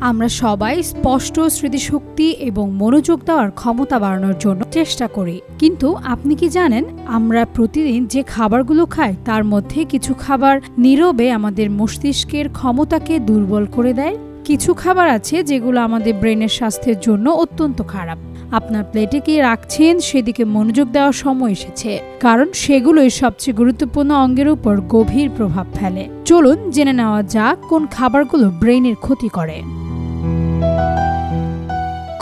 আমরা সবাই স্পষ্ট স্মৃতিশক্তি এবং মনোযোগ দেওয়ার ক্ষমতা বাড়ানোর জন্য চেষ্টা করি। কিন্তু আপনি কি জানেন, আমরা প্রতিদিন যে খাবারগুলো খাই, তার মধ্যে কিছু খাবার নীরবে আমাদের মস্তিষ্কের ক্ষমতাকে দুর্বল করে দেয়। কিছু খাবার আছে যেগুলো আমাদের ব্রেনের স্বাস্থ্যের জন্য অত্যন্ত খারাপ। আপনার প্লেটে কি রাখছেন, সেদিকে মনোযোগ দেওয়ার সময় এসেছে। কারণ সেগুলোই সবচেয়ে গুরুত্বপূর্ণ অঙ্গের উপর গভীর প্রভাব ফেলে। চলুন জেনে নেওয়া যাক কোন খাবারগুলো ব্রেনের ক্ষতি করে।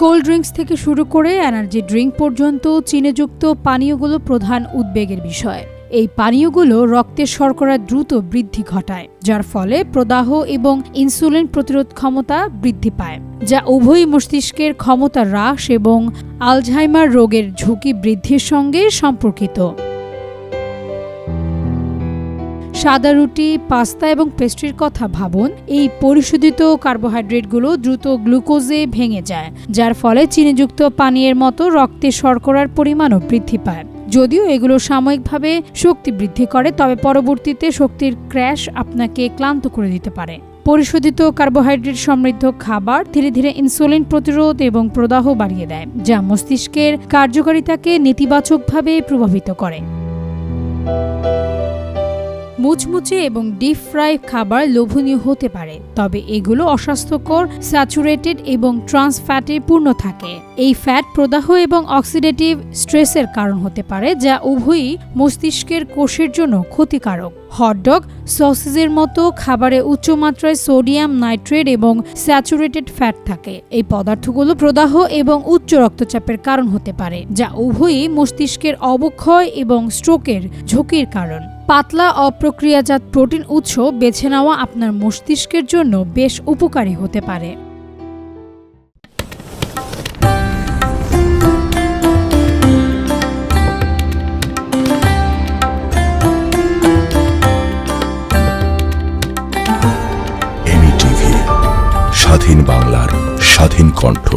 কোল্ড ড্রিঙ্কস থেকে শুরু করে এনার্জি ড্রিঙ্ক পর্যন্ত চিনিযুক্ত পানীয়গুলো প্রধান উদ্বেগের বিষয়। এই পানীয়গুলো রক্তের শর্করা দ্রুত বৃদ্ধি ঘটায়, যার ফলে প্রদাহ এবং ইনসুলিন প্রতিরোধ ক্ষমতা বৃদ্ধি পায়, যা উভয় মস্তিষ্কের ক্ষমতা হ্রাস এবং আলঝাইমার রোগের ঝুঁকি বৃদ্ধির সঙ্গে সম্পর্কিত। সাদা রুটি, পাস্তা এবং পেস্ট্রির কথা ভাবুন, এই পরিশোধিত কার্বোহাইড্রেটগুলো দ্রুত গ্লুকোজে ভেঙে যায়, যার ফলে চিনিযুক্ত পানীয়ের মতো রক্তে শর্করার পরিমাণও বৃদ্ধি পায়। যদিও এগুলো সাময়িকভাবে শক্তি বৃদ্ধি করে, তবে পরবর্তীতে শক্তির ক্র্যাশ আপনাকে ক্লান্ত করে দিতে পারে। পরিশোধিত কার্বোহাইড্রেট সমৃদ্ধ খাবার ধীরে ধীরে ইনসুলিন প্রতিরোধ এবং প্রদাহ বাড়িয়ে দেয়, যা মস্তিষ্কের কার্যকারিতাকে নেতিবাচকভাবে প্রভাবিত করে। মুচমুচে এবং ডিপ ফ্রাই খাবার লোভনীয় হতে পারে, তবে এগুলো অস্বাস্থ্যকর স্যাচুরেটেড এবং ট্রান্স ফ্যাটে পূর্ণ থাকে। এই ফ্যাট প্রদাহ এবং অক্সিডেটিভ স্ট্রেসের কারণ হতে পারে, যা উভয়ই মস্তিষ্কের কোষের জন্য ক্ষতিকারক। হটডগ সসেজের মতো খাবারে উচ্চমাত্রায় সোডিয়াম নাইট্রেট এবং স্যাচুরেটেড ফ্যাট থাকে। এই পদার্থগুলো প্রদাহ এবং উচ্চ রক্তচাপের কারণ হতে পারে, যা উভয়ই মস্তিষ্কের অবক্ষয় এবং স্ট্রোকের ঝুঁকির কারণ। পাতলা অপ্রক্রিয়াজাত প্রোটিন উৎস বেছে নেওয়া আপনার মস্তিষ্কের জন্য বেশ উপকারী হতে পারে। স্বাধীন বাংলার স্বাধীন কণ্ঠ।